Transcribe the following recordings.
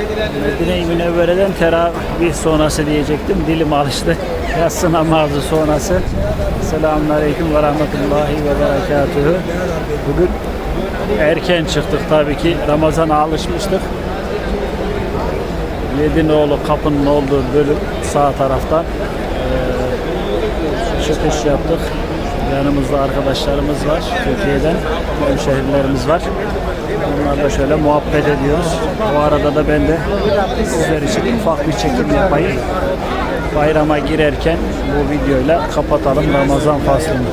Medine-i Münevvere'den teravih sonrası diyecektim. Dilim alıştı. Yatsı namazı sonrası. Selamun Aleyküm ve Rahmetullahi ve Berekatühü. Bugün erken çıktık tabii ki. Ramazan'a alışmıştık. Yedinoğlu kapının olduğu bölüm sağ taraftan eee, çıkış yaptık. Yanımızda arkadaşlarımız var. Türkiye'den hemşehrilerimiz var. Onlarla şöyle muhabbet ediyoruz. O arada da ben de sizler için ufak bir çekim yapayım. Bayrama girerken bu videoyla kapatalım Ramazan faslını.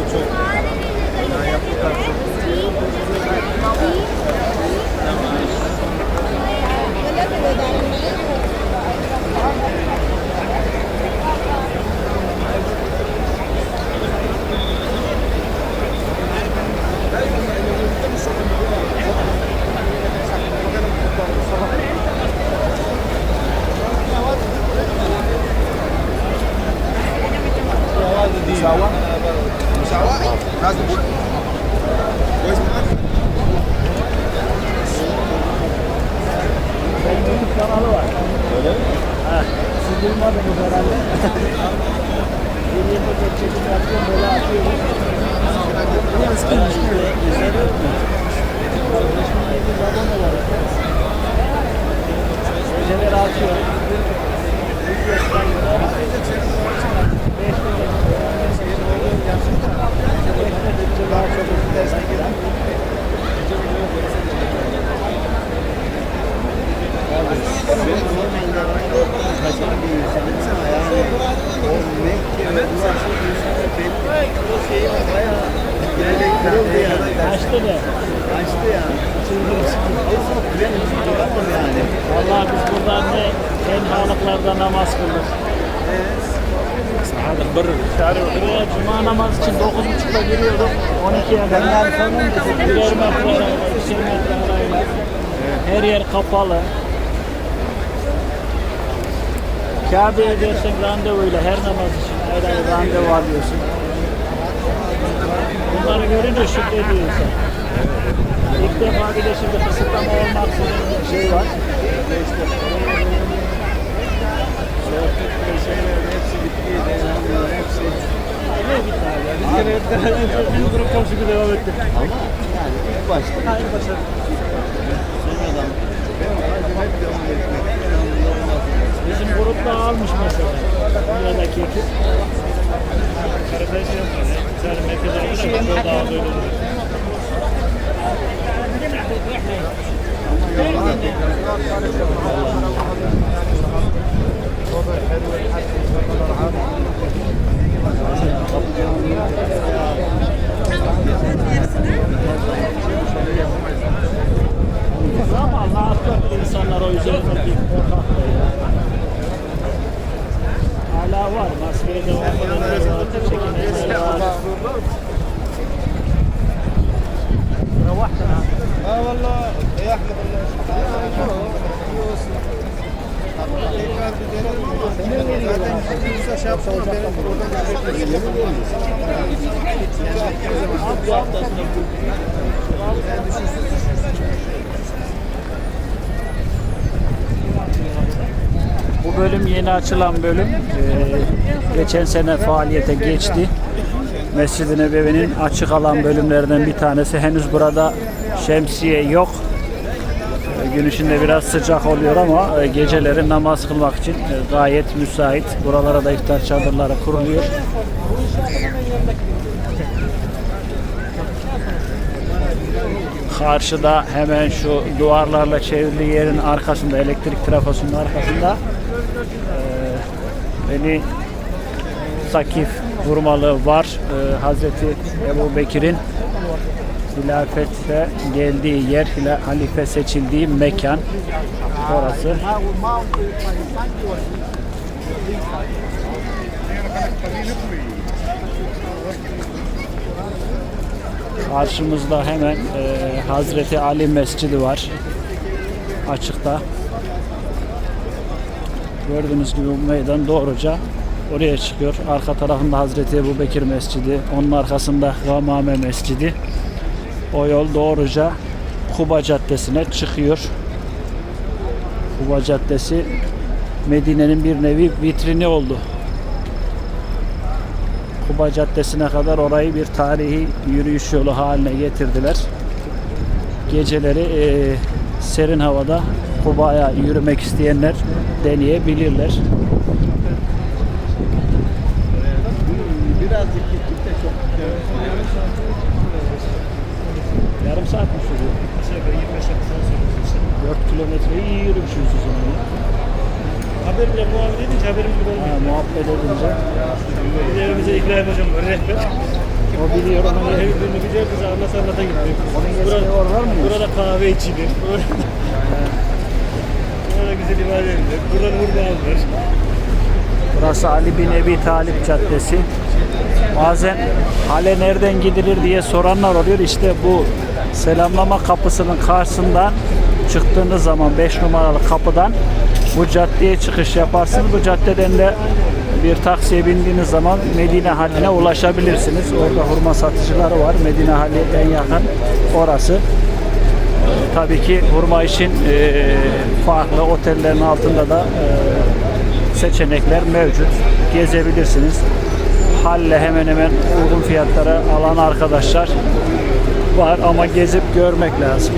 Kanalı var. Öyle mi? Ha, siz duymadınız herhalde. Bir yılda çok çekim yapıyorum, böyle atıyorum. İzleniyor mu? Biz abone olalım. Geceleri atıyorum. Daha Kaçtı ne? Açtı ya. yani. Vallahi biz burada ne tenhalıklarda namaz kıldık. Buraya cuma namazı için 9.30'da giriyorduk. 12'ye kadar. Birer metre arayla, ikişer metre arayla. Her yer kapalı. Kabe'ye dersen randevuyla her namaz için ayrı ayrı randevu alıyorsun. Bunları görünce şükrediyor insan. İlk defa bir de şimdi kısıtlama olmaksızın bir şey var. Hepsi bitti. Dayanamıyor. Hepsi. Ne bitti? Biz gene hep biz grup komşu. Ama yani ilk başta. Hayır başarı. Sonradan. Bizim almış mesela. Buradaki ekip. Kardeş yapıyor. Sen merkez arkadaşlar daha böyle olur. Zamanla atlattı insanlar o üzerindeki korkaklığı. Hala var. Maskeye devam edenler var. Çekinenler var. روحنا اه والله يا احمد Bölüm yeni açılan bölüm. Ee, geçen sene faaliyete geçti. Mescid-i Nebevi'nin açık alan bölümlerden bir tanesi. Henüz burada şemsiye yok. Ee, Gün içinde biraz sıcak oluyor ama e, geceleri namaz kılmak için e, gayet müsait. Buralara da iftar çadırları kuruluyor. Karşıda hemen şu duvarlarla çevrili yerin arkasında, elektrik trafosunun arkasında beni Sakif vurmalı var. E, Hazreti Ebu Bekir'in hilafete geldiği yer, halife seçildiği mekan orası. Karşımızda hemen e, Hazreti Ali Mescidi var. Açıkta. Gördüğünüz gibi bu meydan doğruca oraya çıkıyor. Arka tarafında Hazreti Ebu Bekir Mescidi. Onun arkasında Gamame Mescidi. O yol doğruca Kuba Caddesi'ne çıkıyor. Kuba Caddesi Medine'nin bir nevi vitrini oldu. Kuba Caddesi'ne kadar orayı bir tarihi yürüyüş yolu haline getirdiler. Geceleri eee, serin havada Kuba'ya yürümek isteyenler deneyebilirler. Birazcık gittik de çok Yarım saat mi sürüyor? Aşağı yukarı 25 dakikadan sonra 4 kilometreyi iyi yürümüşsünüz o zaman. ya. Haberle muhabbet edince haberimiz Ha, olmuyor. muhabbet edince. Biz evimize İbrahim hocam var rehber. O biliyor onu. Evi birini güzel bize anlasa anlata gittik. Onun var var mı? Burada kahve içilir. Güzel ifade edilir. Buradan alınır. Burası Ali bin Ebi Talip Caddesi. Bazen hale nereden gidilir diye soranlar oluyor. İşte bu selamlama kapısının karşısından çıktığınız zaman 5 numaralı kapıdan bu caddeye çıkış yaparsınız. Bu caddeden de bir taksiye bindiğiniz zaman Medine haline ulaşabilirsiniz. Orada hurma satıcıları var. Medine hali en yakın orası. Tabii ki hurma için e, farklı otellerin altında da e, seçenekler mevcut. Gezebilirsiniz. Halle hemen hemen uygun fiyatlara alan arkadaşlar var ama gezip görmek lazım.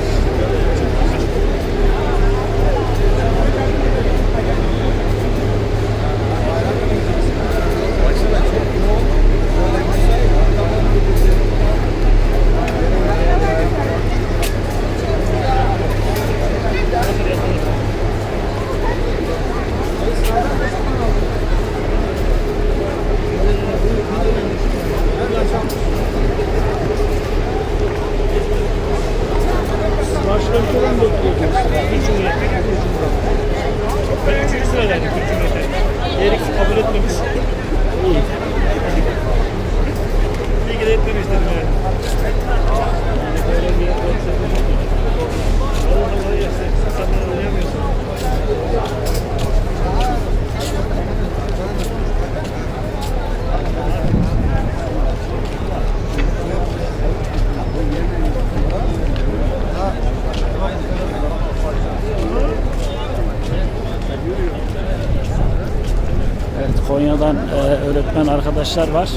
Konya'dan e, öğretmen arkadaşlar var.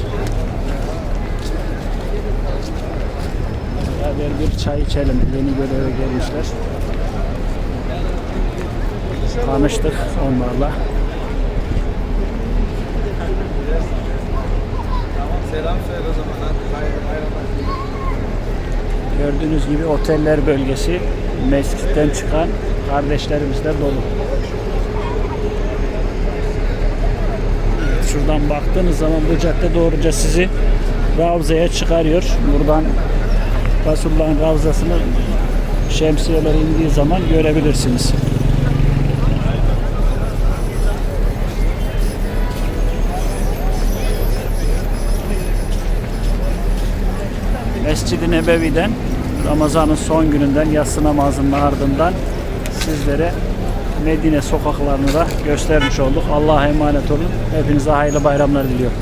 Beraber bir çay içelim. Yeni göreve gelmişler. Tanıştık onlarla. Selam söyle o zaman. Gördüğünüz gibi oteller bölgesi mescitten çıkan kardeşlerimizle dolu. Şuradan baktığınız zaman bu cadde doğruca sizi Ravza'ya çıkarıyor. Buradan Resulullah'ın Ravzasını şemsiyeler indiği zaman görebilirsiniz. Mescid-i Nebevi'den Ramazan'ın son gününden yatsı namazının ardından sizlere Medine sokaklarını da göstermiş olduk. Allah'a emanet olun. Hepinize hayırlı bayramlar diliyorum.